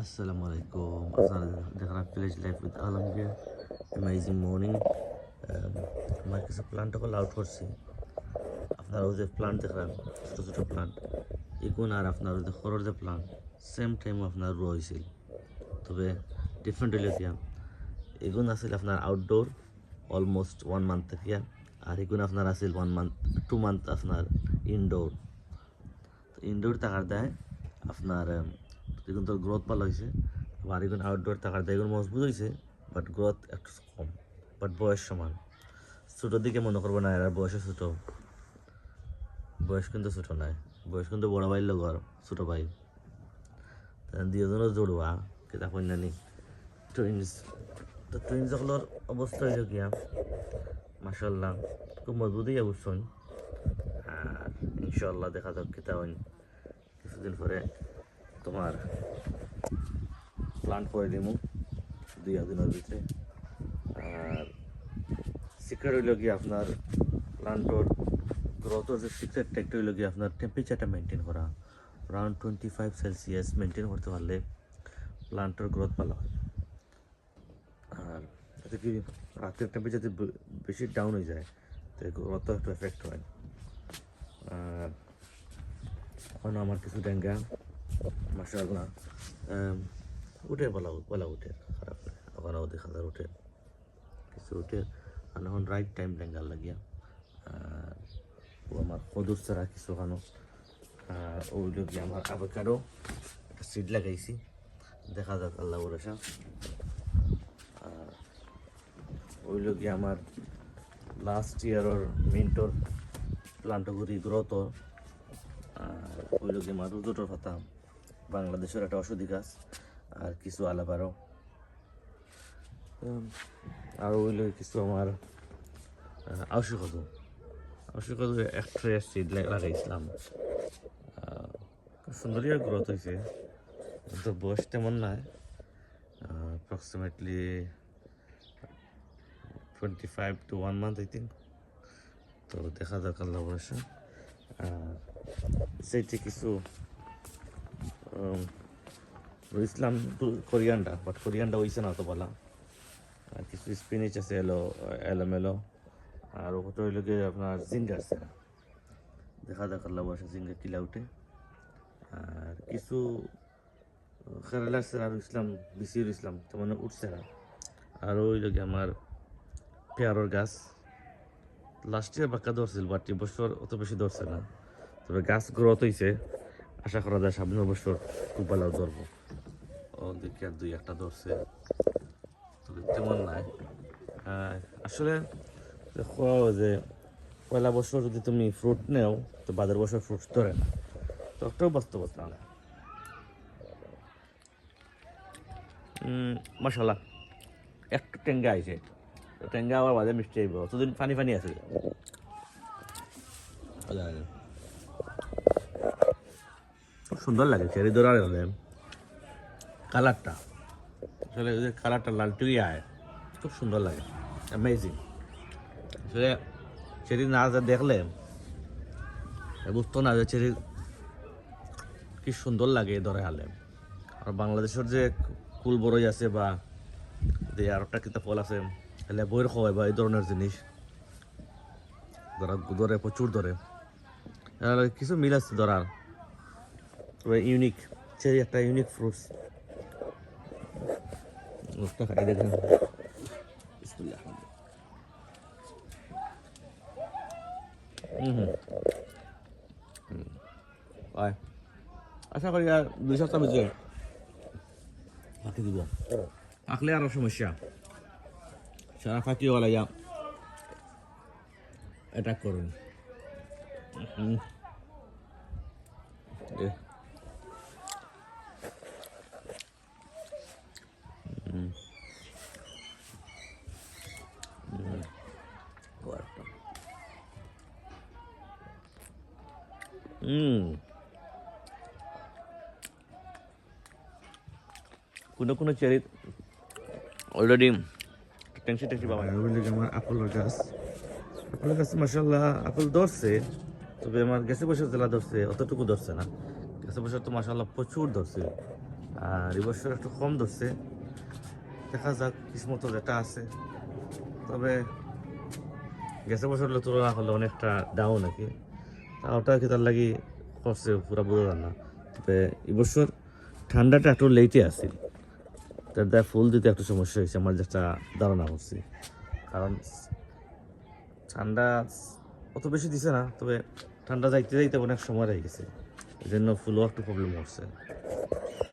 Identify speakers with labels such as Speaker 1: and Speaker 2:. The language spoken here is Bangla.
Speaker 1: আসসালামু আলাইকুম আপনারা দেখলাম village life with Alamgir amazing morning আমার কিছু প্লান্ট সকল আউট করছি। আপনারা যে প্লান্ট দেখলাম ছোটো ছোটো প্লান্ট এগুন আর আপনার যে খরর যে প্লান্ট সেম টাইম আপনার রয়েছিল তবে ডিফারেন্ট হইলে দিয়া এগুন আছিল আপনার আউটডোর অলমোস্ট ওয়ান মান্থ থেকে। আর এগুন আপনার আছিল ওয়ান মান্থ টু মান্থ আপনার ইনডোর তো ইনডোর থাকার দেয় আপনার দেখুন তোর গ্রোথ ভালো হয়েছে আর এগুলো আউটডোর থাকার এগুলো মজবুত হয়েছে বাট গ্রোথ একটু কম। বাট বয়স সমান। ছোটোর দিকে মনে করব না এরা বয়সে ছোটো। বয়স কিন্তু ছোটো নয় বয়স কিন্তু বড় ভাইয়ের লোক আর ছোটো ভাই দুজনও জড়ুয়া কিতা কন্যানি টুইন্স তো টুইন্স সকলের অবস্থা হইল গিয়া মাসাল্লাহ খুব মজবুতই অবশ্যই আর ইনশাল্লাহ দেখা যাক কিতা কিছুদিন পরে তোমার প্লান্ট করে দিমু, দুই দিনের ভিতরে। আর সিক্রেট হইল কি আপনার প্লান্টর গ্রোথর যে সিক্রেটটা একটা হইল কি আপনার টেম্পারেচারটা মেনটেন করা। Around twenty five Celsius maintain করতে পারলে প্লান্টের গ্রোথ ভালো হয়। আর এতে কি রাতের টেম্পারেচার বেশি ডাউন হয়ে যায়, তো গ্রোথ একটু এফেক্ট হয়। আর এখন আমার কিছু ডেঙ্গা। মাসাল্লাহ উঠে বলা বলা উঠে, খারাপ ওখানেও দেখা যায় উঠে। কিছু উঠে। আর এখন রাইট টাইম ডেঙ্গার লাগিয়া। ও আমার কদুর ছাড়া কিছু ওখানো আর ওই লোক আমার আবোকাডো একটা সিড লাগাইছি, দেখা যাক আল্লাহ ভরসা আর ওই লোক আমার লাস্ট ইয়ারের মিন্টর প্লান্টগুড়ি গ্রোথ আর ওই লোক আমার রুজোটোর পাতা। বাংলাদেশের একটা ওষুধি গাছ আর কিছু আলাপারও। আর ওই লোক কিছু আমার ঔষধ ঔষধ এক ট্রে সিড লাগাইছিলাম। সুন্দরই গ্রোথ হয়েছে কিন্তু বয়স তেমন নাই। Approximately twenty five to one month I think তো দেখা আল্লাহ ভরসা। আর সেইটি কিছু ইসলাম কোরিয়ানটা বাট কোরিয়ানটা হইছে না তো বলা আর কিছু স্পিনিচ আছে এলো এলোমেলো আর ওটা হইল গিয়ে আপনার জিঙ্গা আছে দেখা দেখার লাভ আছে জিঙ্গা কিলা উঠে আর কিছু খেরালা আছে আর ইসলাম বিসির ইসলাম তেমন উঠছে না আর। ওই লোক আমার পেয়ারর গাছ। লাস্ট ইয়ার বাক্কা ধরছিল বাট বছর অত বেশি ধরছে না। তবে গাছ গ্রোথ হয়েছে আশা করা যায় সামনের বছর খুব ভালো ধরবো। ও দেখি আর দুই একটা ধরছে। তবে তেমন নাই। আসলে যে পয়লা বছর যদি তুমি ফ্রুট নেও, তো বাদের বছর ফ্রুট ধরে না। তো একটাও বাস্তবতা না মশালা একটু টেঙ্গা আইছে। টেঙ্গা আবার বাজে মিষ্টি আইব। অতদিন পানি ফানি আছে। সুন্দর লাগে চেরি দৌড়ার হলে। কালারটা, আসলে কালারটা লালটুই আয়। খুব সুন্দর লাগে অ্যামেজিং আসলে চেরি না দেখলে বুঝতো না যে চেরি কি সুন্দর লাগে এই দরে হালে। আর বাংলাদেশের যে কুল বড়ই আছে বা যে আর একটা কিতা ফল আছে তাহলে বইয়ের খাওয়াই বা এই ধরনের জিনিস। ধরা ধরে প্রচুর ধরে কিছু মিল আছে ধরার ইউনিক চেরি একটা ইউনিক ফ্রুটস ওটা খাই দেখেন আশা করি আর দুই সপ্তাহ বুঝে ফাঁকি দিব থাকলে আরও সমস্যা সারা ফাঁকিওয়ালা ইয়া অ্যাটাক করুন হুম। এ। হুম। হুম। ও একটা। হুম কোনো কোনো চেরি অলরেডি টেনশন টেনশন পাওয়া যায় আমার আপেলের গাছ আপেলের গাছ মাসাল্লাহ আপেল ধরছে তবে আমার গেছে বছর জেলা ধরছে অতটুকু ধরছে না গেছে বছর তো মাসাল্লাহ প্রচুর ধরছে আর এবছর একটু কম ধরছে দেখা যাক কিসমতো যেটা আছে তবে গেছে বছরের তুলনা করলে অনেকটা ডাউন নাকি তা ওটা কি তার লাগি করছে পুরা বোঝা না তবে এবছর ঠান্ডাটা একটু লেটে আসিল তার দেয় ফুল দিতে একটু সমস্যা হয়েছে, আমার যেটা ধারণা করছি। কারণ ঠান্ডা অত বেশি দিছে না, তবে ঠান্ডা যাইতে যাইতে অনেক সময় রয়ে গেছে। এই জন্য ফুলও একটু প্রবলেম হচ্ছে